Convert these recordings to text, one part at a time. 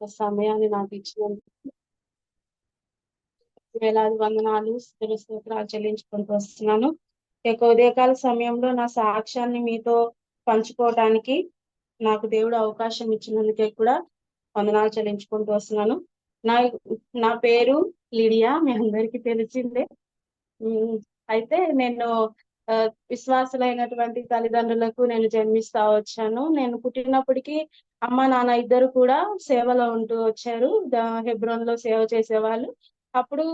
యొక్క సమయాన్ని నాకు ఇచ్చినందుకు వేలాది వందనాలు స్థిర స్తోత్రాలు చెల్లించుకుంటూ వస్తున్నాను. ఇక యొక్క ఉదయకాల సమయంలో నా సాక్ష్యాన్ని మీతో పంచుకోవటానికి నాకు దేవుడు అవకాశం ఇచ్చినందుకే కూడా వందనాలు చెల్లించుకుంటూ వస్తున్నాను. నా నా పేరు లిడియా మీ అందరికీ తెలిసిందే. అయితే నేను విశ్వాసులైనటువంటి తల్లిదండ్రులకు నేను జన్మిస్తా వచ్చాను. నేను పుట్టినప్పటికీ అమ్మ నాన్న ఇద్దరు కూడా సేవలో ఉంటూ వచ్చారు. హెబ్రోన్లో సేవ చేసేవాళ్ళు. అప్పుడు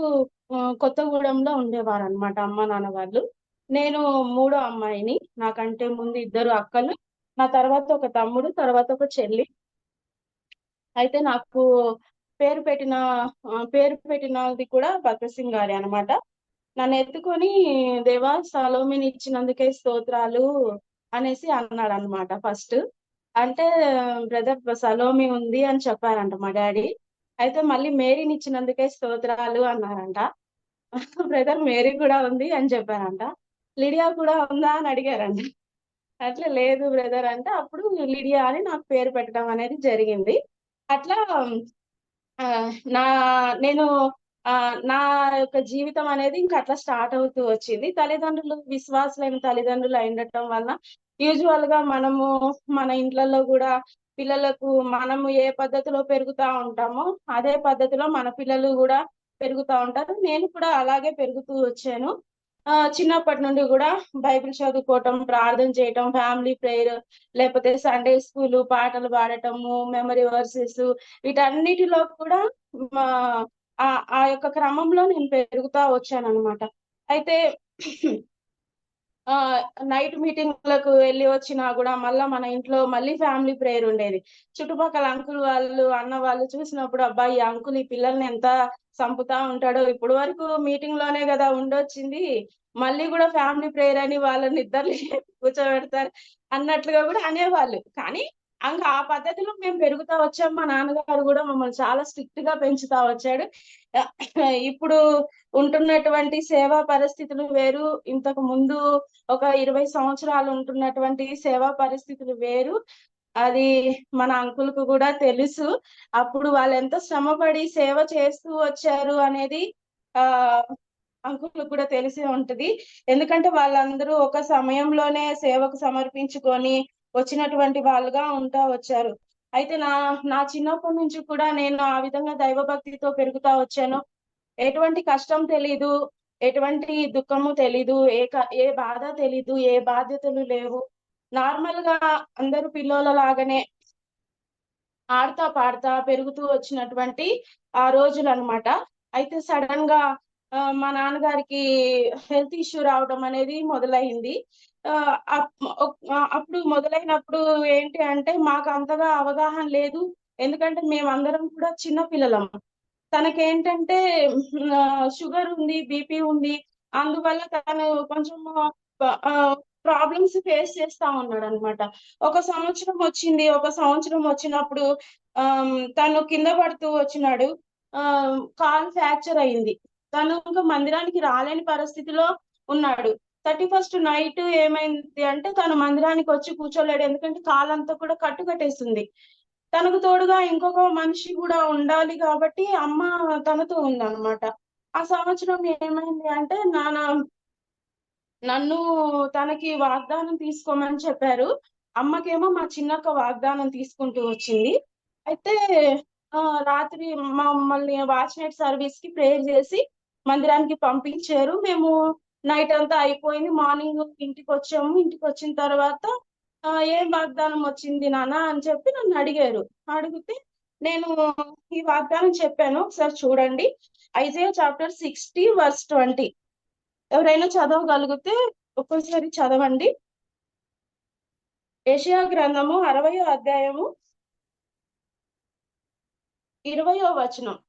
కొత్తగూడెంలో ఉండేవారు అనమాట అమ్మ నాన్న వాళ్ళు. నేను మూడో అమ్మాయిని. నాకంటే ముందు ఇద్దరు అక్కలు. నా తర్వాత ఒక తమ్ముడు తర్వాత ఒక చెల్లి. అయితే నాకు పేరు పెట్టిన పేరు పెట్టినది కూడా భగత్ సింగ్ గారి అనమాట నన్ను ఎత్తుకొని దేవా సలోమిని ఇచ్చినందుకే స్తోత్రాలు అనేసి అన్నాడు అనమాట ఫస్ట్. అంటే బ్రదర్ సలోమి ఉంది అని చెప్పారంట మా డాడీ. అయితే మళ్ళీ మేరీని ఇచ్చినందుకే స్తోత్రాలు అన్నారంట. బ్రదర్ మేరీ కూడా ఉంది అని చెప్పారంట. లిడియా కూడా ఉందా అని అడిగారంట. అట్లా లేదు బ్రదర్ అంటే అప్పుడు లిడియా అని నాకు పేరు పెట్టడం అనేది జరిగింది. అట్లా నా నేను నా యొక్క జీవితం అనేది ఇంకా అట్లా స్టార్ట్ అవుతూ వచ్చింది. తల్లిదండ్రులు విశ్వాసులైన తల్లిదండ్రులు ఉండటం వల్ల యూజువల్గా మనము మన ఇంట్లలో కూడా పిల్లలకు మనము ఏ పద్ధతిలో పెరుగుతా ఉంటామో అదే పద్ధతిలో మన పిల్లలు కూడా పెరుగుతా ఉంటారు. నేను కూడా అలాగే పెరుగుతూ వచ్చాను. ఆ చిన్నప్పటి నుండి కూడా బైబిల్ చదువుకోవటం ప్రార్థన చేయటం ఫ్యామిలీ ప్రేయర్ లేకపోతే సండే స్కూల్ పాటలు పాడటము మెమరీ వర్సెస్ వీటన్నిటిలో కూడా ఆ ఆ యొక్క క్రమంలో నేను పెరుగుతా వచ్చాను అనమాట అయితే ఆ నైట్ మీటింగ్లకు వెళ్ళి వచ్చినా కూడా మళ్ళా మన ఇంట్లో మళ్ళీ ఫ్యామిలీ ప్రేయర్ ఉండేది. చుట్టుపక్కల అంకుల్ వాళ్ళు అన్న వాళ్ళు చూసినప్పుడు అబ్బాయి ఈ అంకుల్ ఈ పిల్లల్ని ఎంత చంపుతా ఉంటాడో ఇప్పుడు వరకు మీటింగ్లోనే కదా ఉండొచ్చింది. మళ్ళీ కూడా ఫ్యామిలీ ప్రేయర్ అని వాళ్ళని ఇద్దరు కూర్చోబెడతారు అన్నట్లుగా కూడా అనేవాళ్ళు. కానీ ఇంకా ఆ పద్ధతిలో మేము పెరుగుతా వచ్చాం. మా నాన్నగారు కూడా మమ్మల్ని చాలా స్ట్రిక్ట్గా పెంచుతా వచ్చాడు. ఇప్పుడు ఉంటున్నటువంటి సేవా పరిస్థితులు వేరు. ఇంతకు ముందు ఒక ఇరవై సంవత్సరాలు ఉంటున్నటువంటి సేవా పరిస్థితులు వేరు. అది మన అంకుల్కు కూడా తెలుసు. అప్పుడు వాళ్ళు ఎంత శ్రమపడి సేవ చేస్తూ వచ్చారు అనేది ఆ అంకుల్ కూడా తెలిసే ఉంటది. ఎందుకంటే వాళ్ళందరూ ఒక సమయంలోనే సేవకు సమర్పించుకొని వచ్చినటువంటి వాళ్ళుగా ఉంటా వచ్చారు. అయితే నా నా చిన్నప్పటి నుంచి కూడా నేను ఆ విధంగా దైవభక్తితో పెరుగుతా వచ్చాను. ఎటువంటి కష్టం తెలీదు ఎటువంటి దుఃఖము తెలీదు ఏ క- ఏ బాధ తెలీదు ఏ బాధ్యతలు లేవు. నార్మల్గా అందరు పిల్లల లాగానే ఆడతా పాడతా పెరుగుతూ వచ్చినటువంటి ఆ రోజులు అన్నమాట అయితే సడన్గా మా నాన్నగారికి హెల్త్ ఇష్యూ రావడం అనేది మొదలైంది. అప్పుడు మొదలైనప్పుడు ఏంటి అంటే మాకు అంతగా అవగాహన లేదు. ఎందుకంటే మేమందరం కూడా చిన్న పిల్లలం. తనకేంటంటే షుగర్ ఉంది బీపీ ఉంది. అందువల్ల తను కొంచెం ప్రాబ్లమ్స్ ఫేస్ చేస్తా ఉన్నాడు అనమాట ఒక సంవత్సరం వచ్చింది ఒక సంవత్సరం వచ్చినప్పుడు తను కింద పడుతూ వచ్చినాడు. ఆ కాల్ ఫ్రాక్చర్ అయింది. తను ఇంకా మందిరానికి రాలేని పరిస్థితిలో ఉన్నాడు. థర్టీ ఫస్ట్ నైట్ ఏమైంది అంటే తను మందిరానికి వచ్చి కూర్చోలేడు. ఎందుకంటే కాలంతా కూడా కట్టు కట్టేస్తుంది తనకు తోడుగా ఇంకొక మనిషి కూడా ఉండాలి కాబట్టి అమ్మ తనతో ఉందన్నమాట. ఆ సంవత్సరం ఏమైంది అంటే నాన్న నన్ను తనకి వాగ్దానం తీసుకోమని చెప్పారు. అమ్మకేమో మా చిన్నక్క వాగ్దానం తీసుకుంటూ వచ్చింది. అయితే రాత్రి మమ్మల్ని వాచ్ నైట్ సర్వీస్కి ప్రేయర్ చేసి మందిరానికి పంపించారు. మేము నైట్ అంతా అయిపోయింది. మార్నింగ్ ఇంటికి వచ్చాము. ఇంటికి వచ్చిన తర్వాత ఏం వాగ్దానం వచ్చింది నాన్న? అని చెప్పి నన్ను అడిగారు. అడిగితే నేను ఈ వాగ్దానం చెప్పాను. ఒకసారి చూడండి. Isaiah chapter sixty verse twenty. ఎవరైనా చదవగలిగితే ఒక్కసారి చదవండి. ఏషియా గ్రంథము అరవయో అధ్యాయము ఇరవయో వచనం.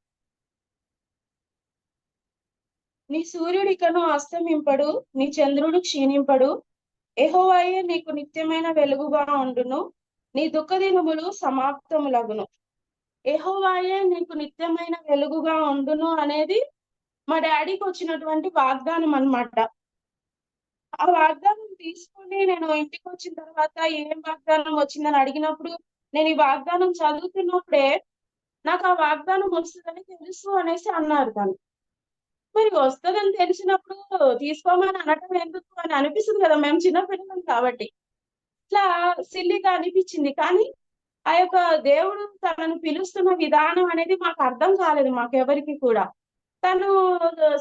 నీ సూర్యుడు ఇకను అస్తమింపడు నీ చంద్రుడు క్షీణింపడు. ఎహోవాయే నీకు నిత్యమైన వెలుగుగా ఉండును. నీ దుఃఖ దినములు సమాప్తములగును. ఎహోవాయే నీకు నిత్యమైన వెలుగుగా ఉండును అనేది మా డాడీకి వచ్చినటువంటి వాగ్దానం అన్నమాట. ఆ వాగ్దానం తీసుకొని నేను ఇంటికి వచ్చిన తర్వాత ఏం వాగ్దానం వచ్చిందని అడిగినప్పుడు నేను ఈ వాగ్దానం చదువుతున్నప్పుడే నాకు ఆ వాగ్దానం వస్తుందని తెలుసు అనేసి అన్నారు తను మరి వస్తుందని తెలిసినప్పుడు తీసుకోమని అనటం ఎందుకు అని అనిపిస్తుంది కదా మేము చిన్నపిల్లలం కాబట్టి. ఇట్లా సిల్లిగా అనిపించింది. కానీ ఆ యొక్క దేవుడు తనను పిలుస్తున్న విధానం అనేది మాకు అర్థం కాలేదు మాకెవరికి కూడా. తను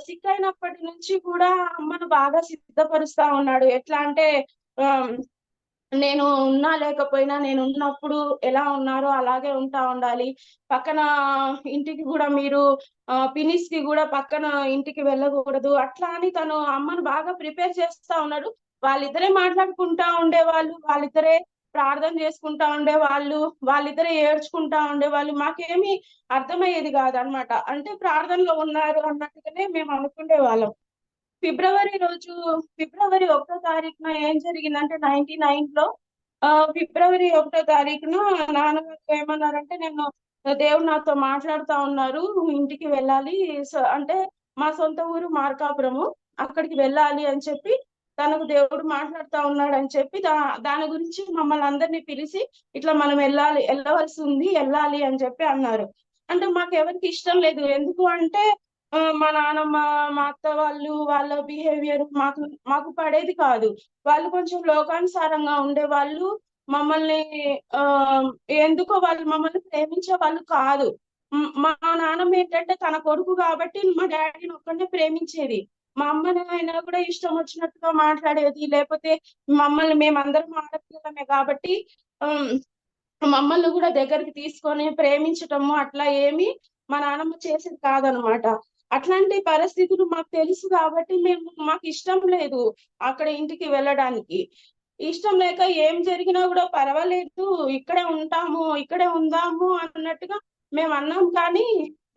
సిక్ అయినప్పటి నుంచి కూడా అమ్మను బాగా సిద్ధపరుస్తా ఉన్నాడు. ఎట్లా అంటే నేను ఉన్నా లేకపోయినా నేను ఉన్నప్పుడు ఎలా ఉన్నారో అలాగే ఉంటా ఉండాలి. పక్కన ఇంటికి కూడా మీరు పినిస్కి కూడా పక్కన ఇంటికి వెళ్ళకూడదు. అట్లా అని తను అమ్మను బాగా ప్రిపేర్ చేస్తా ఉన్నాడు. వాళ్ళిద్దరే మాట్లాడుకుంటా ఉండేవాళ్ళు వాళ్ళిద్దరే ప్రార్థన చేసుకుంటా ఉండే వాళ్ళు వాళ్ళిద్దరే ఏడ్చుకుంటా ఉండే వాళ్ళు మాకేమి అర్థమయ్యేది కాదనమాట అంటే ప్రార్థనలో ఉన్నారు అన్నట్టుగానే మేము అనుకునే వాళ్ళం. ఫిబ్రవరి రోజు ఫిబ్రవరి ఒకటో తారీఖున ఏం జరిగిందంటే నైన్టీ నైన్లో ఫిబ్రవరి ఒకటో తారీఖున నాన్నగారు ఏమన్నారంటే నేను దేవుడు నాతో మాట్లాడుతా ఉన్నారు ఇంటికి వెళ్ళాలి. అంటే మా సొంత ఊరు మార్కాపురము అక్కడికి వెళ్ళాలి అని చెప్పి తనకు దేవుడు మాట్లాడుతా ఉన్నాడు అని చెప్పి దా దాని గురించి మమ్మల్ని అందరినీ పిలిచి ఇట్లా మనం వెళ్ళాలి వెళ్ళవలసి ఉంది వెళ్ళాలి అని చెప్పి అన్నారు. అంటే మాకు ఎవరికి ఇష్టం లేదు. ఎందుకు అంటే మా నాన్నమ్మ మా అత్త వాళ్ళు వాళ్ళ బిహేవియర్ మాకు మాకు పడేది కాదు. వాళ్ళు కొంచెం లోకానుసారంగా ఉండే వాళ్ళు మమ్మల్ని ఆ ఎందుకో వాళ్ళు మమ్మల్ని ప్రేమించే వాళ్ళు కాదు. మా నాన్నమ్మ ఏంటంటే తన కొడుకు కాబట్టి మా డాడీని ఒక్కడే ప్రేమించేది. మా అమ్మని అయినా కూడా ఇష్టం వచ్చినట్టుగా మాట్లాడేది. లేకపోతే మమ్మల్ని మేమందరం ఆడపిల్లమే కాబట్టి మమ్మల్ని కూడా దగ్గరికి తీసుకొని ప్రేమించటము అట్లా ఏమి మా నాన్నమ్మ చేసేది కాదనమాట. అట్లాంటి పరిస్థితులు మాకు తెలుసు కాబట్టి మేము మాకు ఇష్టం లేదు అక్కడ ఇంటికి వెళ్ళడానికి. ఇష్టం లేక ఏం జరిగినా కూడా పర్వాలేదు ఇక్కడే ఉంటాము ఇక్కడే ఉందాము అన్నట్టుగా మేము అన్నాం కానీ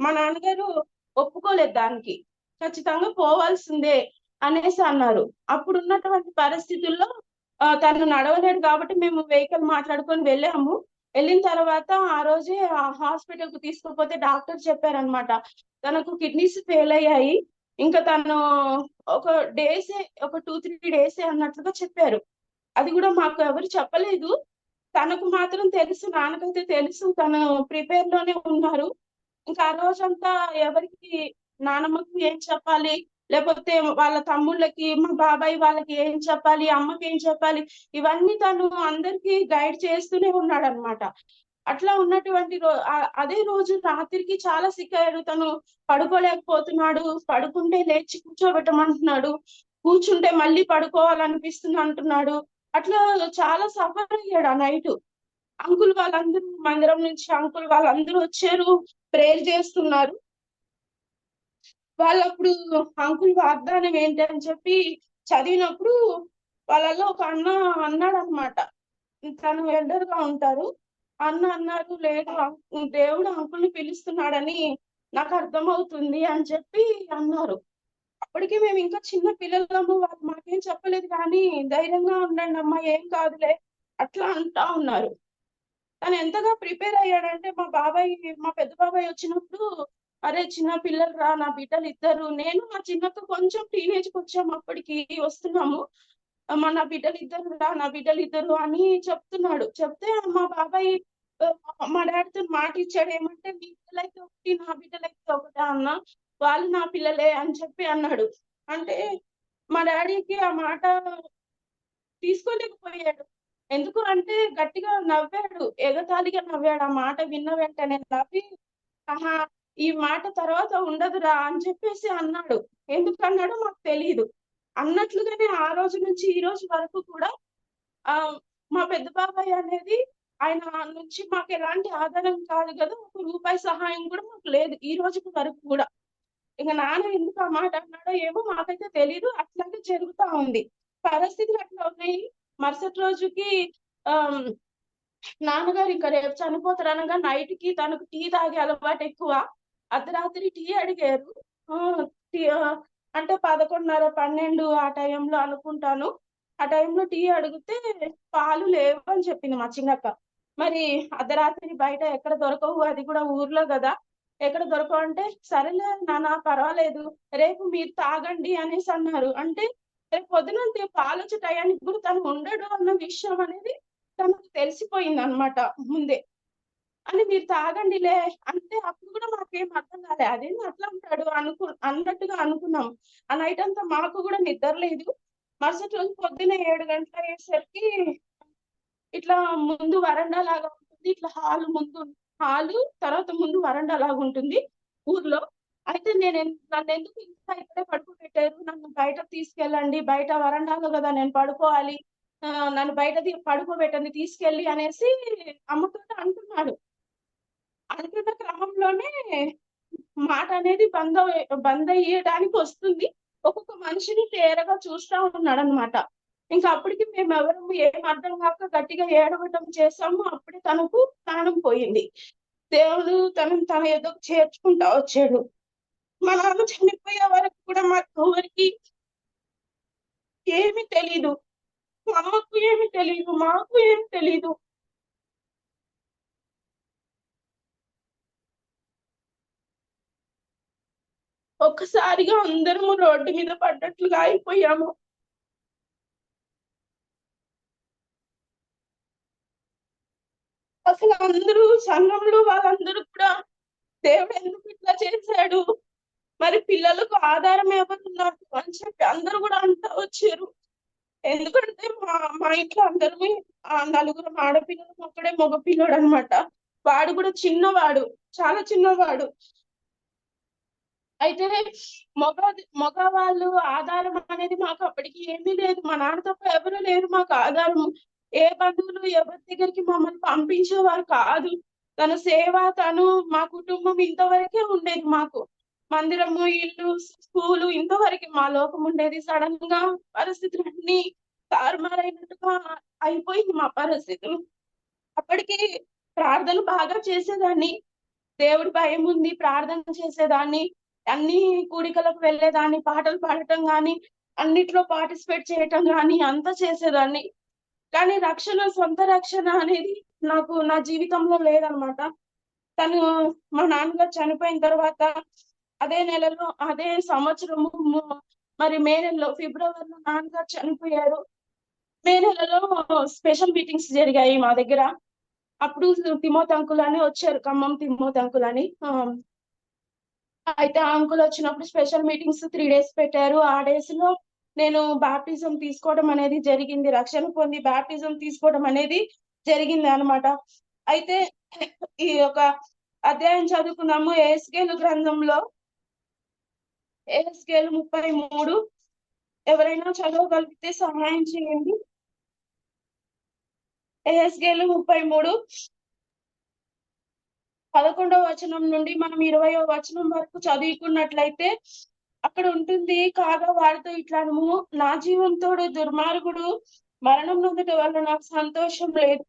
మా నాన్నగారు ఒప్పుకోలేదు దానికి. ఖచ్చితంగా పోవాల్సిందే అనేసి అన్నారు. అప్పుడు ఉన్నటువంటి పరిస్థితుల్లో తను నడవలేడు కాబట్టి మేము వెహికల్ మాట్లాడుకొని వెళ్ళాము. వెళ్ళిన తర్వాత ఆ రోజే హాస్పిటల్కు తీసుకుపోతే డాక్టర్ చెప్పారనమాట తనకు కిడ్నీస్ ఫెయిల్ అయ్యాయి. ఇంకా తను ఒక డేసే ఒక టూ త్రీ డేసే అన్నట్లుగా చెప్పారు. అది కూడా మాకు ఎవరు చెప్పలేదు. తనకు మాత్రం తెలుసు నాన్నకైతే తెలుసు తను ప్రిపేర్లోనే ఉన్నారు. ఇంకా ఆ రోజంతా ఎవరికి నానమ్మకు ఏం చెప్పాలి? లేకపోతే వాళ్ళ తమ్ముళ్ళకి మా బాబాయ్ వాళ్ళకి ఏం చెప్పాలి అమ్మకి ఏం చెప్పాలి ఇవన్నీ తను అందరికి గైడ్ చేస్తూనే ఉన్నాడు అనమాట అట్లా ఉన్నటువంటి రో అదే రోజు రాత్రికి చాలా సిక్ అయ్యాడు. తను పడుకోలేకపోతున్నాడు. పడుకుంటే లేచి కూర్చోబెట్టమంటున్నాడు. కూర్చుంటే మళ్ళీ పడుకోవాలనిపిస్తుంది అంటున్నాడు. అట్లా చాలా సఫర్ అయ్యాడు ఆ నైట్. అంకుల్ వాళ్ళందరూ మందిరం నుంచి అంకుల్ వాళ్ళందరూ వచ్చారు. ప్రేయర్ చేస్తున్నారు. వాళ్ళు అప్పుడు అంకుల్ వాగ్దానం ఏంటి అని చెప్పి చదివినప్పుడు వాళ్ళలో ఒక అన్న అన్నాడు అనమాట తను ఎల్డర్గా ఉంటారు. అన్న అన్నారు లేదు దేవుడు అంకుల్ని పిలుస్తున్నాడని నాకు అర్థమవుతుంది అని చెప్పి అన్నారు. అప్పటికి మేము ఇంకా చిన్న పిల్లలము వాళ్ళు మాకేం చెప్పలేదు కానీ ధైర్యంగా ఉండండి అమ్మా ఏం కాదులే అట్లా అంటా ఉన్నారు. తను ఎంతగా ప్రిపేర్ అయ్యాడంటే మా బాబాయ్ మా పెద్ద బాబాయ్ వచ్చినప్పుడు అరే చిన్న పిల్లలు రా నా బిడ్డలు ఇద్దరు. నేను మా చిన్నతో కొంచెం టీనేజ్కి వచ్చాము అప్పటికి వస్తున్నాము. మా నా బిడ్డలు ఇద్దరు రా నా బిడ్డలు ఇద్దరు అని చెప్తున్నాడు. చెప్తే మా బాబాయ్ మా డాడీతో మాట ఇచ్చాడు ఏమంటే మీ పిల్లలైతే ఒకటి నా బిడ్డలైతే ఒకటే అన్న. వాళ్ళు నా పిల్లలే అని చెప్పి అన్నాడు. అంటే మా డాడీకి ఆ మాట తీసుకోలేకపోయాడు. ఎందుకు అంటే గట్టిగా నవ్వాడు ఎగతాళిగా నవ్వాడు. ఆ మాట విన్న వెంటనే నవ్వి ఆహా ఈ మాట తర్వాత ఉండదురా అని చెప్పేసి అన్నాడు. ఎందుకు అన్నాడో మాకు తెలియదు అన్నట్లుగానే ఆ రోజు నుంచి ఈ రోజు వరకు కూడా ఆ మా పెద్ద బాబాయ్ అనేది ఆయన నుంచి మాకు ఎలాంటి ఆధారం కాదు కదా ఒక రూపాయి సహాయం కూడా మాకు లేదు ఈ రోజు వరకు కూడా. ఇక నాన్న ఎందుకు ఆ మాట అన్నాడో ఏమో మాకైతే తెలియదు అట్లాగే జరుగుతా ఉంది. పరిస్థితులు అట్లా ఉన్నాయి. మరుసటి రోజుకి ఆ నాన్నగారు ఇంకా రేపు చనిపోతారు అనగా నైట్కి తనకు టీ తాగే అలవాటు ఎక్కువ. అర్ధరాత్రి టీ అడిగారు. అంటే పదకొండున్నర పన్నెండు ఆ టైంలో అనుకుంటాను. ఆ టైంలో టీ అడిగితే పాలు లేవు అని చెప్పింది మా చిన్నక్క. మరి అర్ధరాత్రి బయట ఎక్కడ దొరకవు అది కూడా ఊర్లో కదా. ఎక్కడ దొరకవు అంటే సరేలే నాన్న పర్వాలేదు రేపు మీరు తాగండి అనేసి అన్నారు. అంటే రేపు పొద్దున పాలు వచ్చే టయానికి కూడా తను ఉండడు అన్న విషయం అనేది తనకు తెలిసిపోయింది అనమాట ముందే. అని మీరు తాగండిలే అంటే అప్పుడు కూడా మాకేం అర్థం కాలే. అదేంటి అట్లా ఉంటాడు అనుకు అన్నట్టుగా అనుకున్నాం. ఆ నైట్ అంతా మాకు కూడా నిద్ర లేదు. మరుసటి రోజు పొద్దున్న ఏడు గంటల అయ్యేసరికి ఇట్లా ముందు వరండా లాగా ఉంటుంది. ఇట్లా హాల్ ముందు హాలు తర్వాత ముందు వరండా లాగా ఉంటుంది ఊర్లో. అయితే నేను నన్ను ఎందుకు ఇంకా ఇక్కడే పడుకోబెట్టారు? నన్ను బయట తీసుకెళ్ళండి. బయట వరండాలో కదా నేను పడుకోవాలి. నన్ను బయట పడుకోబెట్టండి తీసుకెళ్ళి అనేసి అమ్మతో అంటున్నాడు. అనుకున్న క్రమంలోనే మాట అనేది బంద్ బంద్ అయ్యడానికి వస్తుంది. ఒక్కొక్క మనిషిని తేరగా చూస్తా ఉన్నాడు అనమాట ఇంకా అప్పటికి మేము ఎవరు ఏం అర్థం కాక గట్టిగా ఏడవటం చేసాము అప్పుడే తనకు ప్రాణం పోయింది. దేవుడు తను తన ఏదో చేర్చుకుంటా వచ్చాడు. మా నాన్న చనిపోయే వరకు కూడా మాకు ఎవరికి ఏమి తెలీదు. మా అమ్మకు ఏమి తెలీదు మాకు ఏమి తెలీదు. ఒక్కసారిగా అందరము రోడ్డు మీద పడ్డట్లుగా అయిపోయాము. అసలు అందరూ సంఘంలో వాళ్ళందరూ కూడా దేవుడు ఎందుకు ఇట్లా చేశాడు? మరి పిల్లలకు ఆధారం ఎవరున్నారు అని చెప్పి అందరూ కూడా అంటా వచ్చారు. ఎందుకంటే మా మా ఇంట్లో అందరూ ఆ నలుగురు ఆడపిల్లలు ఒక్కడే మగ పిల్లడు అనమాట వాడు కూడా చిన్నవాడు చాలా చిన్నవాడు. అయితే మగ మగవాళ్ళు ఆధారం అనేది మాకు అప్పటికి ఏమీ లేదు. మా నాన్న తప్ప ఎవరు లేరు మాకు ఆధారం. ఏ బంధువులు ఎవరి దగ్గరికి మమ్మల్ని పంపించేవారు కాదు. తన సేవ తను మా కుటుంబం ఇంతవరకే ఉండేది మాకు. మందిరము ఇల్లు స్కూలు ఇంతవరకు మా లోకం ఉండేది. సడన్గా పరిస్థితులన్నీ తారుమారైనట్టుగా అయిపోయింది మా పరిస్థితులు. అప్పటికి ప్రార్థన బాగా చేసేదాన్ని. దేవుడి భయం ఉంది ప్రార్థన చేసేదాన్ని. అన్ని కూడికలకు వెళ్ళేదాన్ని పాటలు పాడటం గాని అన్నిట్లో పార్టిసిపేట్ చేయటం గాని అంతా చేసేదాన్ని. కానీ రక్షణ సొంత రక్షణ అనేది నాకు నా జీవితంలో లేదనమాట. తను మా నాన్నగారు చనిపోయిన తర్వాత అదే నెలలో అదే సంవత్సరము మరి మే నెలలో ఫిబ్రవరిలో నాన్నగారు చనిపోయారు. మే నెలలో స్పెషల్ మీటింగ్స్ జరిగాయి మా దగ్గర. అప్పుడు తిమోతి అంకుల్ అని వచ్చారు ఖమ్మం తిమోతి అంకుల్ అని. అయితే అంకుల్ వచ్చినప్పుడు స్పెషల్ మీటింగ్స్ త్రీ డేస్ పెట్టారు. ఆ డేస్లో నేను బాప్టిజం తీసుకోవడం అనేది జరిగింది. రక్షణ పొంది బాప్టిజం తీసుకోవడం అనేది జరిగింది అన్నమాట. అయితే ఈ యొక్క అధ్యాయం చదువుకున్నాము ఏస్కేలు గ్రంథంలో ఏస్కేలు ముప్పై మూడు. ఎవరైనా చదవగలిగితే సహాయం చేయండి. ఏస్కేలు ముప్పై మూడు. పదకొండవ వచనం నుండి మనం ఇరవయో వచనం వరకు చదువుకున్నట్లయితే అక్కడ ఉంటుంది కాగా వారితో ఇట్లాను నా జీవంతోడు దుర్మార్గుడు మరణం నొందట వల్ల నాకు సంతోషం లేదు.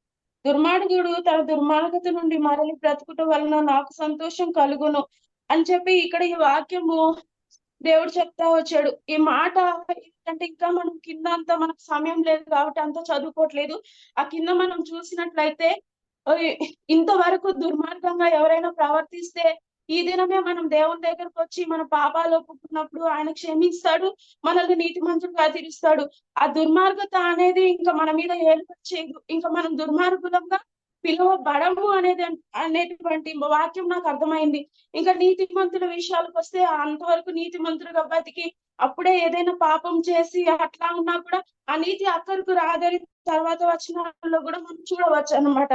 దుర్మార్గుడు తన దుర్మార్గత నుండి మరలి బ్రతుకుట వలన నాకు సంతోషం కలుగును అని చెప్పి ఇక్కడ ఈ వాక్యము దేవుడు చెప్తా వచ్చాడు. ఈ మాట ఏంటంటే ఇంకా మనం కింద అంతా మనకు సమయం లేదు కాబట్టి అంతా చదువుకోవట్లేదు. ఆ కింద మనం చూసినట్లయితే ఇంతవరకు దుర్మార్గంగా ఎవరైనా ప్రవర్తిస్తే ఈ దినమే మనం దేవుని దగ్గరకు వచ్చి మన పాపాలు ఒప్పుకున్నప్పుడు ఆయన క్షమిస్తాడు మనల్ని నీతి మంత్రులుగా తీరుస్తాడు. ఆ దుర్మార్గత అనేది ఇంకా మన మీద ఏర్పరిచేయదు ఇంకా మనం దుర్మార్గులంగా పిలువబడము అనేది అనేటువంటి వాక్యం నాకు అర్థమైంది. ఇంకా నీతి మంత్రుల విషయాలకు వస్తే అంతవరకు నీతి మంత్రులుగా బతికి అప్పుడే ఏదైనా పాపం చేసి అట్లా ఉన్నా కూడా ఆ నీతి అక్కడికి రాదని తర్వాత వచ్చిన కూడా మనం చూడవచ్చు అన్నమాట.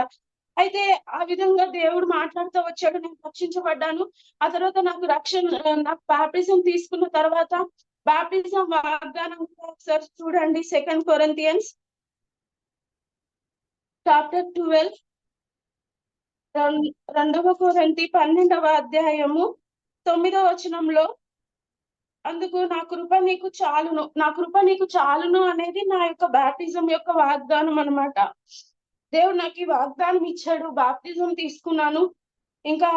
అయితే ఆ విధంగా దేవుడు మాట్లాడుతూ వచ్చాడు నేను రక్షించబడ్డాను. ఆ తర్వాత నాకు రక్షణ నాకు బ్యాప్టిజం తీసుకున్న తర్వాత బాప్టిజం వాగ్దానం కూడా ఒకసారి చూడండి సెకండ్ కొరంతియన్స్ చాప్టర్ ట్వెల్వ్ రెండవ కొరంతి పన్నెండవ అధ్యాయము తొమ్మిదవ వచనంలో అందుకు నా కృప నీకు చాలును నా కృప నీకు చాలును అనేది నా యొక్క బాప్టిజం యొక్క వాగ్దానం అన్నమాట. దేవుడు నాకు ఈ వాగ్దానం ఇచ్చాడు బాప్తిజం తీసుకున్నాను. ఇంకా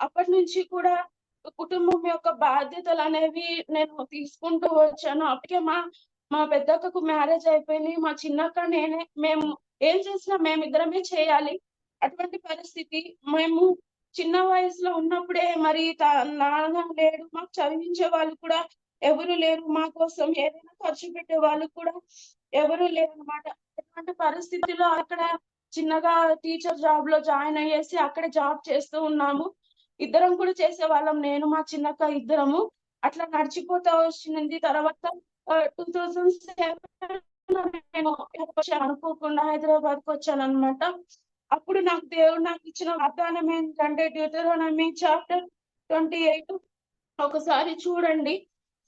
అప్పటి నుంచి కూడా కుటుంబం యొక్క బాధ్యతలు అనేవి నేను తీసుకుంటూ వచ్చాను. అప్పటికే మా మా పెద్దక్కకు మ్యారేజ్ అయిపోయింది. మా చిన్నక్క నేనే మేము ఏం చేసినా మేమిద్దరమే చేయాలి. అటువంటి పరిస్థితి మేము చిన్న వయసులో ఉన్నప్పుడే మరి నాన్న లేడు మాకు చదివించే వాళ్ళు కూడా ఎవరు లేరు. మా కోసం ఏదైనా ఖర్చు పెట్టే వాళ్ళు కూడా ఎవరు లేరు అనమాట అటువంటి పరిస్థితిలో అక్కడ చిన్నగా టీచర్ జాబ్లో జాయిన్ అయ్యేసి అక్కడ జాబ్ చేస్తూ ఉన్నాము. ఇద్దరం కూడా చేసే వాళ్ళం నేను మా చిన్నక్క ఇద్దరము. అట్లా నడిచిపోతా వచ్చింది. తర్వాత టూ థౌజండ్ సెవెన్ నేను అనుకోకుండా హైదరాబాద్కు వచ్చాను అనమాట అప్పుడు నాకు దేవుడు నాకు ఇచ్చిన వాగ్దానం ఏంటంటే డ్యూటరోనమీ చాప్టర్ ట్వంటీ ఎయిట్ ఒకసారి చూడండి.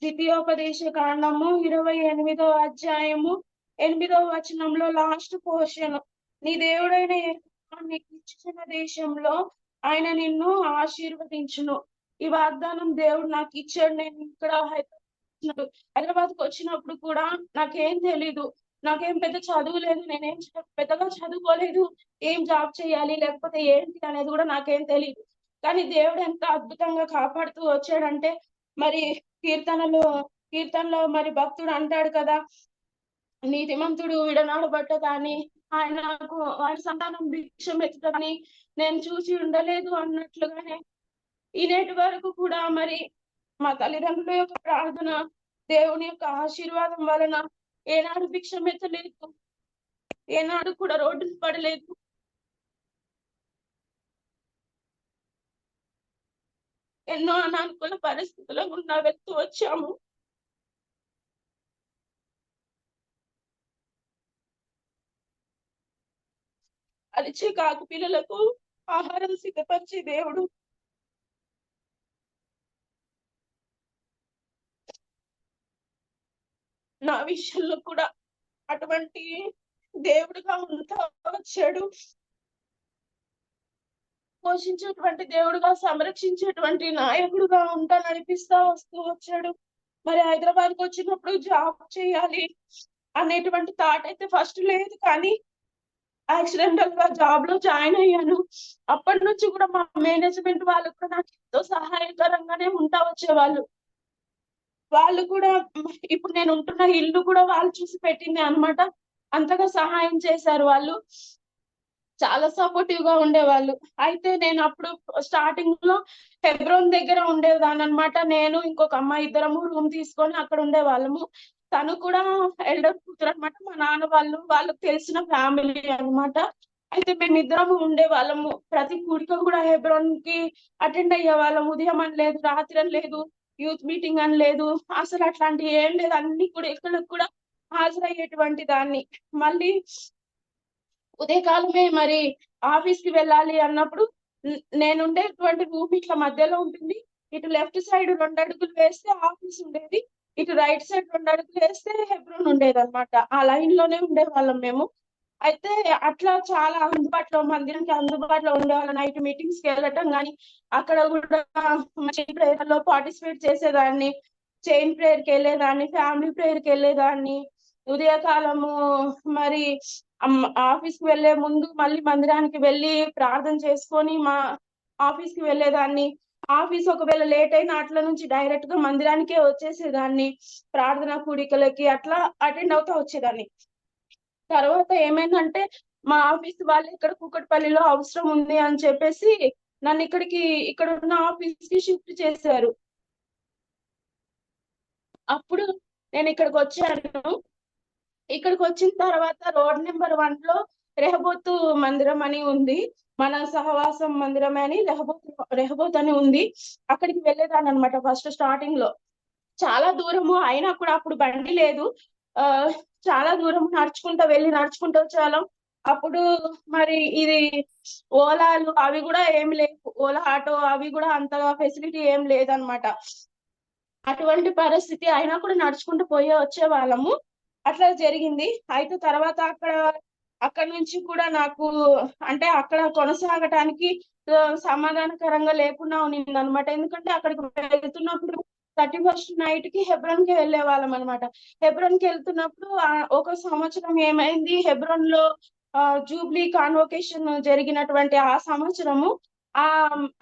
ద్వితీయోపదేశ కాండము ఇరవై ఎనిమిదో అధ్యాయము ఎనిమిదో వచనంలో లాస్ట్ పోర్షన్. నీ దేవుడైన నీకు ఇచ్చిన దేశంలో ఆయన నిన్ను ఆశీర్వదించును. ఈ వాగ్దానం దేవుడు నాకు ఇచ్చాడు. నేను ఇక్కడ హైదరాబాద్ హైదరాబాద్కి వచ్చినప్పుడు కూడా నాకేం తెలీదు. నాకేం పెద్ద చదువు లేదు. నేనేం పెద్దగా చదువుకోలేదు. ఏం జాబ్ చేయాలి? లేకపోతే ఏంటి అనేది కూడా నాకేం తెలియదు కానీ దేవుడు ఎంత అద్భుతంగా కాపాడుతూ వచ్చాడంటే మరి కీర్తనలో కీర్తనలో మరి భక్తుడు అంటాడు కదా నీతిమంతుడు విడనాడబట్ట కానీ ఆయనకు ఆయన సంతానం భిక్షం ఎత్తుట నేను చూసి ఉండలేదు అన్నట్లుగానే ఈ నేటి వరకు కూడా మరి మా తల్లిదండ్రుల యొక్క ప్రార్థన దేవుని యొక్క ఆశీర్వాదం వలన ఏనాడు భిక్షం ఎత్తలేదు. ఏనాడు కూడా రోడ్డు పడలేదు. ఎన్నో అనానుకూల పరిస్థితుల్లో గుండా వెళ్తూ వచ్చాము. అలిచే కాకు పిల్లలకు ఆహారం సిద్ధపరిచే దేవుడు. నా విషయంలో కూడా అటువంటి దేవుడుగా ఉంటా వచ్చాడు. పోషించేటువంటి దేవుడుగా సంరక్షించేటువంటి నాయకుడుగా ఉంటా నడిపిస్తా వస్తూ వచ్చాడు. మరి హైదరాబాద్కి వచ్చినప్పుడు జాబ్ చేయాలి అనేటువంటి థాట్ అయితే ఫస్ట్ లేదు కానీ యాక్సిడెంటల్గా జాబ్లో జాయిన్ అయ్యాను. అప్పటి నుంచి కూడా మా మేనేజ్మెంట్ వాళ్ళు కూడా నాకు ఎంతో సహాయకరంగానే ఉంటా వచ్చేవాళ్ళు. వాళ్ళు కూడా ఇప్పుడు నేను ఉంటున్న ఇల్లు కూడా వాళ్ళు చూసి పెట్టింది అన్నమాట. అంతగా సహాయం చేశారు వాళ్ళు. చాలా సపోర్టివ్గా ఉండేవాళ్ళు. అయితే నేను అప్పుడు స్టార్టింగ్లో హెబ్రోన్ దగ్గర ఉండేదాన్ని అనమాట నేను ఇంకొక అమ్మాయి ఇద్దరము రూమ్ తీసుకొని అక్కడ ఉండేవాళ్ళము. తను కూడా ఎల్డర్ కూతురు అనమాట మా నాన్న వాళ్ళు వాళ్ళకి తెలిసిన ఫ్యామిలీ అన్నమాట. అయితే మేమిద్దరము ఉండే వాళ్ళము. ప్రతి కూడిక కూడా హెబ్రోన్కి అటెండ్ అయ్యే వాళ్ళం ఉదయం అని లేదు రాత్రి అని లేదు యూత్ మీటింగ్ అని లేదు. అసలు అట్లాంటి ఏం లేదు. అన్ని కూడా ఎక్కడికి కూడా హాజరయ్యేటువంటి దాన్ని. మళ్ళీ ఉదయకాలమే మరి ఆఫీస్కి వెళ్ళాలి అన్నప్పుడు నేనుండేటువంటి రూమ్ ఇట్లా మధ్యలో ఉంటుంది. ఇటు లెఫ్ట్ సైడ్ రెండు అడుగులు వేస్తే ఆఫీస్ ఉండేది. ఇటు రైట్ సైడ్ రెండు అడుగులు వేస్తే హెబ్రోన్ ఉండేది అనమాట ఆ లైన్లోనే ఉండేవాళ్ళం మేము. అయితే అట్లా చాలా అందుబాటులో మందిరానికి అందుబాటులో ఉండేవాళ్ళం. నైట్ మీటింగ్స్కి వెళ్ళటం కానీ అక్కడ కూడా ప్రేయర్లో పార్టిసిపేట్ చేసేదాన్ని. చైన్ ప్రేయర్కి వెళ్ళేదాన్ని ఫ్యామిలీ ప్రేయర్కి వెళ్ళేదాన్ని. ఉదయకాలము మరి ఆఫీస్కి వెళ్ళే ముందు మళ్ళీ మందిరానికి వెళ్ళి ప్రార్థన చేసుకొని మా ఆఫీస్కి వెళ్ళేదాన్ని. ఆఫీస్ ఒకవేళ లేట్ అయినా అట్ల నుంచి డైరెక్ట్గా మందిరానికే వచ్చేసేదాన్ని ప్రార్థన కూడికలకి అట్లా అటెండ్ అవుతా వచ్చేదాన్ని. తర్వాత ఏమైందంటే మా ఆఫీస్ వాళ్ళు ఇక్కడ కూకట్పల్లిలో అవసరం ఉంది అని చెప్పేసి నన్ను ఇక్కడికి ఇక్కడ ఉన్న ఆఫీస్కి షిఫ్ట్ చేశారు. అప్పుడు నేను ఇక్కడికి వచ్చాను. ఇక్కడికి వచ్చిన తర్వాత రోడ్ నెంబర్ వన్లో రెహబోతు మందిరం అని ఉంది. మన సహవాసం మందిరం అని రెహబోత్ రెహబోత్ అని ఉంది. అక్కడికి వెళ్ళేదాన్ని అనమాట ఫస్ట్ స్టార్టింగ్లో. చాలా దూరము అయినా కూడా అప్పుడు బండి లేదు. ఆ చాలా దూరం నడుచుకుంటా వెళ్ళి నడుచుకుంటూ వచ్చేవాళ్ళం. అప్పుడు మరి ఇది ఓలాలు అవి కూడా ఏం లేవు. ఓలా ఆటో అవి కూడా అంతగా ఫెసిలిటీ ఏం లేదనమాట అటువంటి పరిస్థితి అయినా కూడా నడుచుకుంటూ పోయే వచ్చే వాళ్ళము అట్లా జరిగింది. అయితే తర్వాత అక్కడ అక్కడ నుంచి కూడా నాకు అంటే అక్కడ కొనసాగటానికి సమాధానకరంగా లేకుండా ఉన్నింది అనమాట ఎందుకంటే అక్కడికి వెళ్తున్నప్పుడు థర్టీ ఫస్ట్ నైట్కి హెబ్రోన్కి వెళ్ళే వాళ్ళం అనమాట హెబ్రోన్కి వెళ్తున్నప్పుడు ఒక సంవత్సరం ఏమైంది? హెబ్రోన్లో జూబ్లీ కాన్వొకేషన్ జరిగినటువంటి ఆ సంవత్సరము ఆ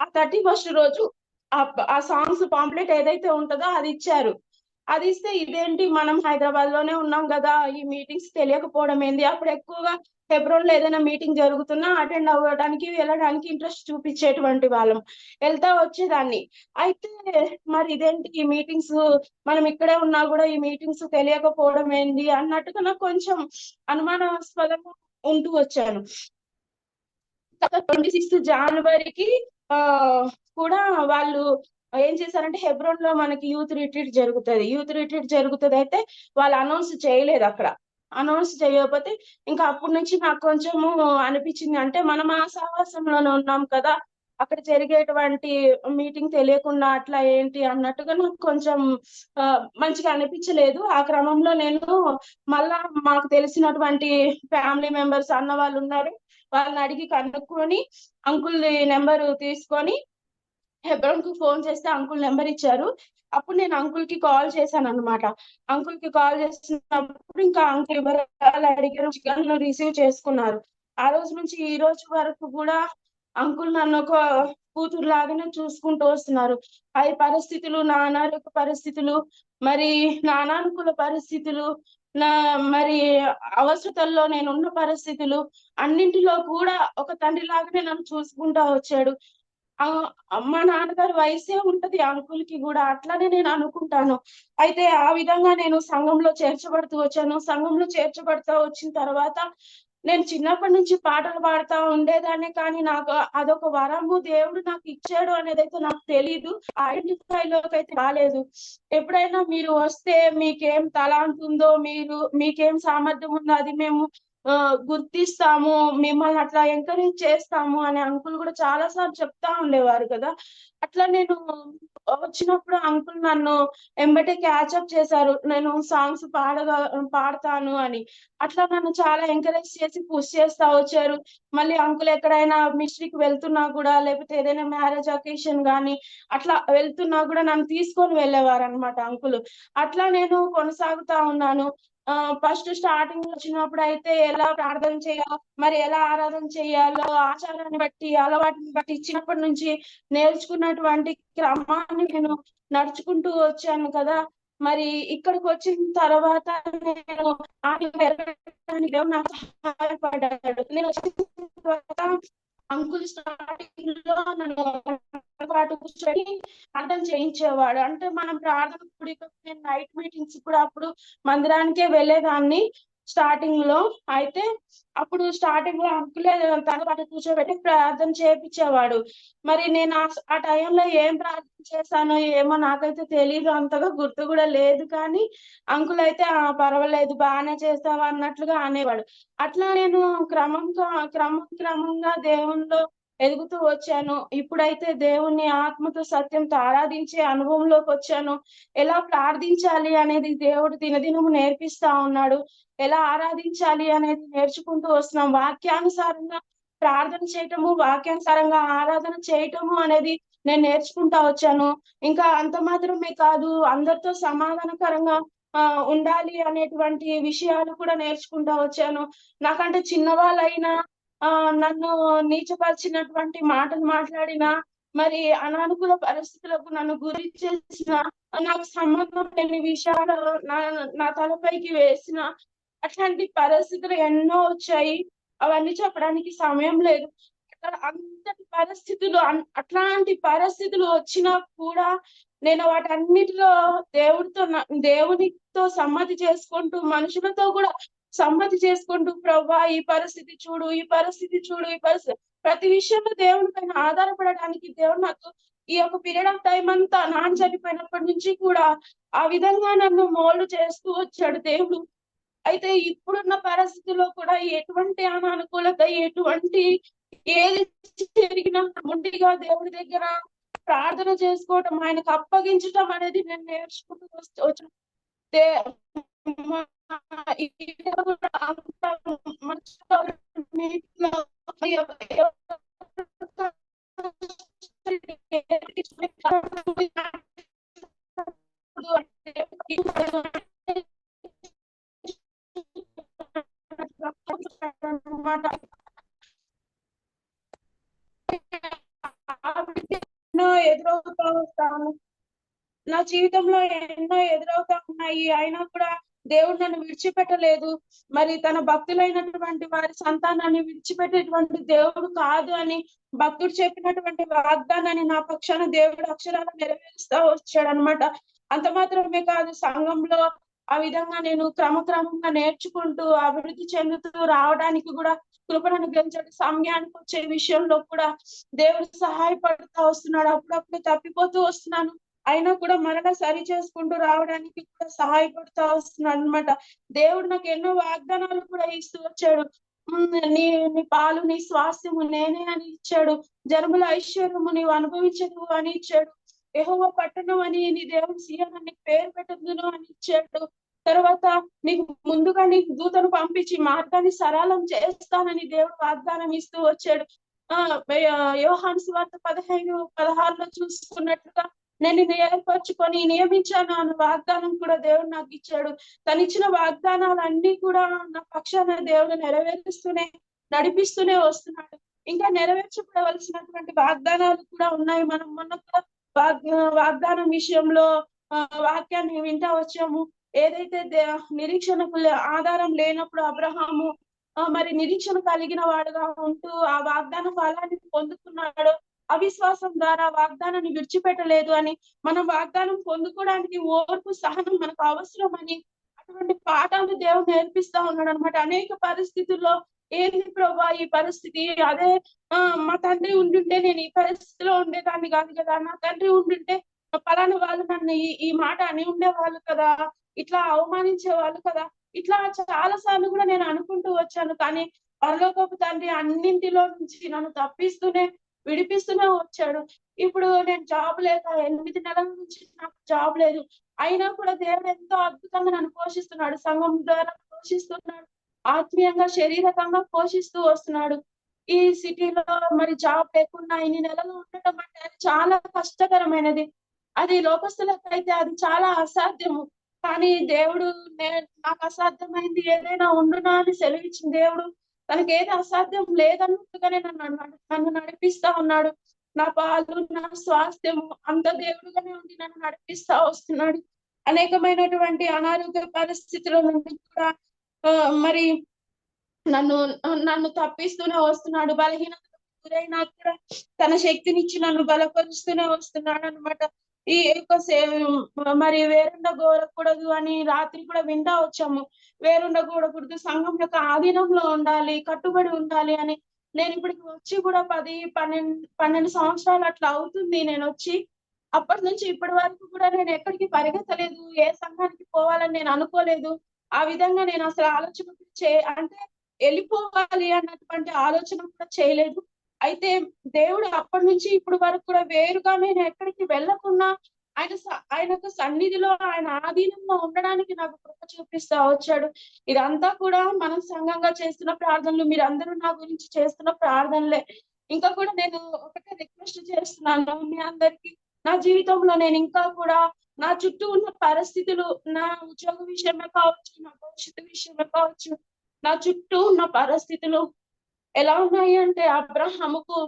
ఆ థర్టీ ఫస్ట్ రోజు ఆ ఆ సాంగ్స్ పాంప్లెట్ ఏదైతే ఉంటుందో అది ఇచ్చారు. అది ఇస్తే ఇదేంటి? మనం హైదరాబాద్లోనే ఉన్నాం కదా ఈ మీటింగ్స్ తెలియకపోవడం ఏంది? అప్పుడు ఎక్కువగా ఫిబ్రవరిలో ఏదైనా మీటింగ్ జరుగుతున్నా అటెండ్ అవ్వడానికి వెళ్ళడానికి ఇంట్రెస్ట్ చూపించేటువంటి వాళ్ళం. వెళ్తా వచ్చేదాన్ని. అయితే మరి ఇదేంటి ఈ మీటింగ్స్? మనం ఇక్కడే ఉన్నా కూడా ఈ మీటింగ్స్ తెలియకపోవడం ఏంటి అన్నట్టుగా నాకు కొంచెం అనుమానాస్పదంగా ఉంటూ వచ్చాను. ట్వంటీ సిక్స్త్ జనవరికి ఆ కూడా వాళ్ళు ఏం చేశారంటే హెబ్రోన్లో మనకి యూత్ రిట్రీట్ జరుగుతుంది. యూత్ రిట్రీట్ జరుగుతుంది అయితే వాళ్ళు అనౌన్స్ చేయలేదు అక్కడ. అనౌన్స్ చేయకపోతే ఇంకా అప్పటి నుంచి నాకు కొంచెము అనిపించింది. అంటే మనం ఆ సహవాసంలోనే ఉన్నాం కదా. అక్కడ జరిగేటువంటి మీటింగ్ తెలియకుండా అట్లా ఏంటి అన్నట్టుగా నాకు కొంచెం మంచిగా అనిపించలేదు. ఆ క్రమంలో నేను మళ్ళా మాకు తెలిసినటువంటి ఫ్యామిలీ మెంబర్స్ అన్న వాళ్ళు ఉన్నారు. వాళ్ళని అడిగి కనుక్కొని అంకుల్ నెంబర్ తీసుకొని హెబ్రోన్కు ఫోన్ చేస్తే అంకుల్ నెంబర్ ఇచ్చారు. అప్పుడు నేను అంకుల్కి కాల్ చేశాను అనమాట అంకుల్కి కాల్ చేసినప్పుడు ఇంకా అంకుల్ వివరాలు అడిగారు చికెన్ రిసీవ్ చేసుకున్నారు. ఆ రోజు నుంచి ఈ రోజు వరకు కూడా అంకుల్ నన్ను ఒక కూతురు లాగానే చూసుకుంటూ వస్తున్నారు. అవి పరిస్థితులు నా అనారోగ్య పరిస్థితులు మరి నా అనానుకూల పరిస్థితులు నా మరి అవసరతల్లో నేను ఉన్న పరిస్థితులు అన్నింటిలో కూడా ఒక తండ్రి లాగానే నన్ను చూసుకుంటా వచ్చాడు. మా నాన్నగారి వయసే ఉంటది అంకుల్కి కూడా. అట్లానే నేను అనుకుంటాను. అయితే ఆ విధంగా నేను సంఘంలో చేర్చబడుతూ వచ్చాను. సంఘంలో చేర్చబడుతూ వచ్చిన తర్వాత నేను చిన్నప్పటి నుంచి పాటలు పాడుతా ఉండేదాన్ని. కానీ నాకు అదొక వరము దేవుడు నాకు ఇచ్చాడు అనేది అయితే నాకు తెలియదు ఐడెంటిఫైలోకి అయితే రాలేదు. ఎప్పుడైనా మీరు వస్తే మీకేం తలాంత్ ఉందో మీరు మీకేం సామర్థ్యం ఉందో అది మేము గుర్తిస్తాము మిమ్మల్ని అట్లా ఎంకరేజ్ చేస్తాము అని అంకుల్ కూడా చాలా సార్లు చెప్తా ఉండేవారు కదా. అట్లా నేను వచ్చినప్పుడు అంకుల్ నన్ను ఎంబటే క్యాచప్ చేశారు. నేను సాంగ్స్ పాడగా పాడతాను అని. అట్లా నన్ను చాలా ఎంకరేజ్ చేసి పుష్ చేస్తా వచ్చారు. మళ్ళీ అంకుల్ ఎక్కడైనా మిస్ట్రీకి వెళ్తున్నా కూడా లేకపోతే ఏదైనా మ్యారేజ్ అకేషన్ కానీ అట్లా వెళ్తున్నా కూడా నన్ను తీసుకొని వెళ్ళేవారు అనమాట అంకుల్. అట్లా నేను కొనసాగుతా ఉన్నాను. ఫస్ట్ స్టార్టింగ్ వచ్చినప్పుడు అయితే ఎలా ప్రార్థన చేయాలో మరి ఎలా ఆరాధన చేయాలో ఆచారాన్ని బట్టి అలవాటుని బట్టి ఇచ్చినప్పటి నుంచి నేర్చుకున్నటువంటి క్రమాన్ని నేను నడుచుకుంటూ వచ్చాను కదా. మరి ఇక్కడికి వచ్చిన తర్వాత నేను నాకు సహాయపడ్డాడు. నేను వచ్చిన తర్వాత అంకుల్ స్టార్టింగ్లో నన్ను పాటు కూర్చొని అర్థం చేయించేవాడు. అంటే మనం ప్రార్థన నేను నైట్ మీటింగ్స్ కూడా అప్పుడు మందిరానికే వెళ్ళేదాన్ని. స్టార్టింగ్లో అయితే అప్పుడు స్టార్టింగ్లో అంకులే తన పాటు కూర్చోబెట్టి ప్రార్థన చేయించేవాడు మరి నేను ఆ టైంలో ఏం ప్రార్థన చేశానో ఏమో నాకైతే తెలియదు అంతగా గుర్తు కూడా లేదు కానీ అంకుల్ అయితే ఆ పర్వాలేదు బాగానే చేస్తావా అన్నట్లుగా అనేవాడు. అట్లా నేను క్రమంగా క్రమం క్రమంగా దేవుణ్ణిలో ఎదుగుతూ వచ్చాను. ఇప్పుడైతే దేవుణ్ణి ఆత్మతో సత్యంతో ఆరాధించే అనుభవంలోకి వచ్చాను. ఎలా ప్రార్థించాలి అనేది దేవుడు దినదినము నేర్పిస్తా ఉన్నాడు. ఎలా ఆరాధించాలి అనేది నేర్చుకుంటూ వస్తున్నాం. వాక్యానుసారంగా ప్రార్థన చేయటము వాక్యానుసారంగా ఆరాధన చేయటము అనేది నేను నేర్చుకుంటా వచ్చాను. ఇంకా అంత మాత్రమే కాదు అందరితో సమాధానకరంగా ఉండాలి అనేటువంటి విషయాలు కూడా నేర్చుకుంటా వచ్చాను. నాకంటే చిన్నవాళ్ళైనా నన్ను నీచపరిచినటువంటి మాటలు మాట్లాడినా మరి అనానుకూల పరిస్థితులకు నన్ను గురి చేసిన నాకు సంబంధం లేని విషయాలు నా నా తలపైకి వేసిన అట్లాంటి పరిస్థితులు ఎన్నో వచ్చాయి. అవన్నీ చెప్పడానికి సమయం లేదు. అంతటి పరిస్థితులు అన్- అట్లాంటి పరిస్థితులు వచ్చినా కూడా నేను వాటన్నిటిలో దేవుడితో దేవునితో సమ్మతి చేసుకుంటూ మనుషులతో కూడా సమ్మతి చేసుకుంటూ ప్రవ్వా ఈ పరిస్థితి చూడు ఈ పరిస్థితి చూడు ఈ పరిస్థితి. ప్రతి విషయంలో దేవుని పైన ఆధారపడడానికి దేవుడు నాకు ఈ యొక్క పీరియడ్ ఆఫ్ టైం అంతా నాన్న చనిపోయినప్పటి నుంచి కూడా ఆ విధంగా నన్ను మోల్డ్ చేస్తూ వచ్చాడు దేవుడు. అయితే ఇప్పుడున్న పరిస్థితిలో కూడా ఎటువంటి అనానుకూలత ఎటువంటి ఏది జరిగినా ముందుగా దేవుడి దగ్గర ప్రార్థన చేసుకోవటం ఆయనకు అప్పగించటం అనేది నేను నేర్చుకుంటూ వస్తూ వచ్చాను దే- మా- ఇక్కడ కూడా అంత మంచిగా నీట్గా అన్నమాట ఎన్నో ఎదురవుతా వస్తాను నా జీవితంలో ఎన్నో ఎదురవుతా ఉన్నాయి. అయినా కూడా దేవుడు నన్ను విడిచిపెట్టలేదు. మరి తన భక్తులైనటువంటి వారి సంతానాన్ని విడిచిపెట్టేటువంటి దేవుడు కాదు అని భక్తుడు చెప్పినటువంటి వాగ్దానాన్ని నా పక్షాన దేవుడు అక్షరాలు నెరవేరుస్తా వచ్చాడు అనమాట అంత మాత్రమే కాదు సంఘంలో ఆ విధంగా నేను క్రమక్రమంగా నేర్చుకుంటూ అభివృద్ధి చెందుతూ రావడానికి కూడా కృపను అనుగ్రహించండి. సమయానికి వచ్చే విషయంలో కూడా దేవుడు సహాయపడుతూ వస్తున్నాడు. అప్పుడప్పుడు తప్పిపోతూ వస్తున్నాను. అయినా కూడా మరలా సరి చేసుకుంటూ రావడానికి కూడా సహాయపడుతూ వస్తున్నాడు అనమాట దేవుడు నాకు ఎన్నో వాగ్దానాలు కూడా ఇస్తూ వచ్చాడు. నీ నీ పాలు నీ స్వాస్థ్యము నేనే అని ఇచ్చాడు. జన్మల ఐశ్వర్యము నీవు అనుభవించదు అని ఇచ్చాడు. యెహోవా పట్టణం అని నీ దేవుని సీఎం అని పేరు పెట్టదును అని ఇచ్చాడు. తర్వాత నీకు ముందుగా నీకు దూతను పంపించి మార్గాన్ని సరళం చేస్తానని దేవుడు వాగ్దానం ఇస్తూ వచ్చాడు. ఆ యోహాన్స్ సువార్త పదహైదు పదహారులో చూసుకున్నట్లుగా నేను నిన్ను ఏర్పరచుకొని నియమించాను. అన్న వాగ్దానం కూడా దేవుడు నాకు ఇచ్చాడు. తను ఇచ్చిన వాగ్దానాలన్నీ కూడా నా పక్షాన దేవుడు నెరవేరుస్తూనే నడిపిస్తూనే వస్తున్నాడు. ఇంకా నెరవేర్చబడవలసినటువంటి వాగ్దానాలు కూడా ఉన్నాయి. మనం మొన్న కూడా వాగ్ వాగ్దానం విషయంలో వాక్యాన్ని వింటా వచ్చాము. ఏదైతే దే- నిరీక్షణకు ఆధారం లేనప్పుడు అబ్రహాము మరి నిరీక్షణ కలిగిన వాడుగా ఉంటూ ఆ వాగ్దాన ఫలాన్ని పొందుతున్నాడో. అవిశ్వాసం ద్వారా వాగ్దానాన్ని విడిచిపెట్టలేదు అని మనం వాగ్దానం పొందుకోవడానికి ఓర్పు సహనం మనకు అవసరం అని అటువంటి పాఠాలు దేవుడు నేర్పిస్తా ఉన్నాడు అనమాట అనేక పరిస్థితుల్లో ఏంది ప్రభా ఈ పరిస్థితి? అదే మా తండ్రి ఉండుంటే నేను ఈ పరిస్థితిలో ఉండేదాన్ని కాదు కదా. నా తండ్రి ఉండుంటే పలాని వాళ్ళు నన్ను ఈ ఈ మాట అని ఉండేవాళ్ళు కదా. ఇట్లా అవమానించే వాళ్ళు కదా. ఇట్లా చాలా సార్లు కూడా నేను అనుకుంటూ వచ్చాను. కానీ పరలోకపు తండ్రి అన్నింటిలో నుంచి నన్ను తప్పిస్తూనే విడిపిస్తూనే వచ్చాడు. ఇప్పుడు నేను జాబ్ లేక ఎనిమిది నెలల నుంచి నాకు జాబ్ లేదు. అయినా కూడా దేవుడు ఎంతో అద్భుతంగా నన్ను పోషిస్తున్నాడు. సంఘం ద్వారా పోషిస్తున్నాడు. ఆత్మీయంగా శరీరకంగా పోషిస్తూ వస్తున్నాడు. ఈ సిటీలో మరి జాబ్ లేకుండా ఇన్ని నెలలు ఉండటం అంటే అది చాలా కష్టకరమైనది. అది లోకస్తులకైతే అది చాలా అసాధ్యము. కానీ దేవుడు నాకు అసాధ్యమైంది ఏదైనా ఉండునా అని సెలవిచ్చిన దేవుడు తనకి ఏది అసాధ్యం లేదన్నట్టుగానే నన్ను నన్ను- నన్ను నడిపిస్తా ఉన్నాడు. నా పాలు నా స్వాస్థ్యము అంత దేవుడుగానే ఉండి నన్ను నడిపిస్తా వస్తున్నాడు. అనేకమైనటువంటి అనారోగ్య పరిస్థితుల నుండి కూడా మరి నన్ను నన్ను తప్పిస్తూనే వస్తున్నాడు. బలహీనతకు గురైనా కూడా తన శక్తినిచ్చి నన్ను బలపరుస్తూనే వస్తున్నాడు అనమాట ఈ యొక్క సే- మరి వేరుండకూడదు అని రాత్రి కూడా వింటా వచ్చాము. వేరుండకూడకూడదు సంఘం యొక్క ఆధీనంలో ఉండాలి కట్టుబడి ఉండాలి అని. నేను ఇప్పటికి వచ్చి కూడా పది పన్నెండు పన్నెండు సంవత్సరాలు అట్లా అవుతుంది నేను వచ్చి. అప్పటి నుంచి ఇప్పటి వరకు కూడా నేను ఎక్కడికి పరిగెత్తలేదు ఏ సంఘానికి పోవాలని నేను అనుకోలేదు. ఆ విధంగా నేను అసలు ఆలోచన చే అంటే వెళ్ళిపోవాలి అన్నటువంటి ఆలోచన కూడా చేయలేదు. అయితే దేవుడు అప్పటి నుంచి ఇప్పుడు వరకు కూడా వేరుగా నేను ఎక్కడికి వెళ్ళకుండా ఆయన ఆయనకు ఆయన సన్నిధిలో ఆయన ఆధీనంలో ఉండడానికి నాకు కృప చూపిస్తా వచ్చాడు. ఇదంతా కూడా మనం సంఘంగా చేస్తున్న ప్రార్థనలు మీరందరూ నా గురించి చేస్తున్న ప్రార్థనలే. ఇంకా కూడా నేను ఒకటే రిక్వెస్ట్ చేస్తున్నాను మీ అందరికి. నా జీవితంలో నేను ఇంకా కూడా నా చుట్టూ ఉన్న పరిస్థితులు నా ఉద్యోగ విషయమే కావచ్చు నా భవిష్యత్తు విషయమే కావచ్చు నా చుట్టూ ఉన్న పరిస్థితులు ఎలా ఉన్నాయి అంటే అబ్రహాముకు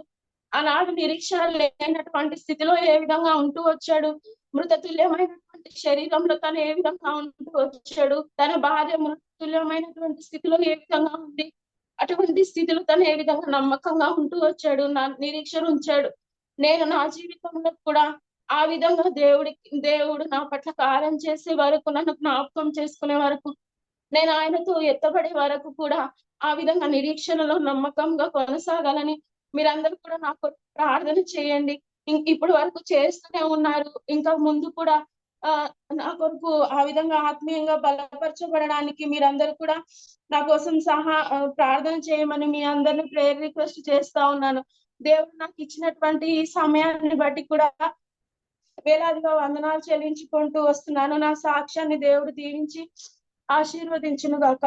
ఆనాడు నిరీక్షణ లేనటువంటి స్థితిలో ఏ విధంగా ఉంటూ వచ్చాడు? మృత తుల్యమైనటువంటి శరీరంలో తను ఏ విధంగా ఉంటూ వచ్చాడు? తన భార్య మృతతుల్యమైనటువంటి స్థితిలో ఏ విధంగా ఉంది? అటువంటి స్థితిలో తను ఏ విధంగా నమ్మకంగా ఉంటూ వచ్చాడు? నా నిరీక్షణ ఉంచాడు. నేను నా జీవితంలో కూడా ఆ విధంగా దేవుడి దేవుడు నా పట్ల కార్యం చేసే వరకు నన్ను జ్ఞాపకం చేసుకునే వరకు నేను ఆయనతో ఎత్తబడే వరకు కూడా ఆ విధంగా నిరీక్షణలో నమ్మకంగా కొనసాగాలని మీరందరూ కూడా నాకు ప్రార్థన చేయండి. ఇప్పుడు ఇప్పటి వరకు చేస్తూనే ఉన్నారు. ఇంకా ముందు కూడా నా కొరకు ఆ విధంగా ఆత్మీయంగా బలపరచబడడానికి మీరందరూ కూడా నా కోసం సహా ప్రార్థన చేయమని మీ అందరిని ప్రేయర్ రిక్వెస్ట్ చేస్తా ఉన్నాను. దేవుడు నాకు ఇచ్చినటువంటి ఈ సమయాన్ని బట్టి కూడా వేలాదిగా వందనాలు చెల్లించుకుంటూ వస్తున్నాను. నా సాక్ష్యాన్ని దేవుడు దీవించి ఆశీర్వదించును గాక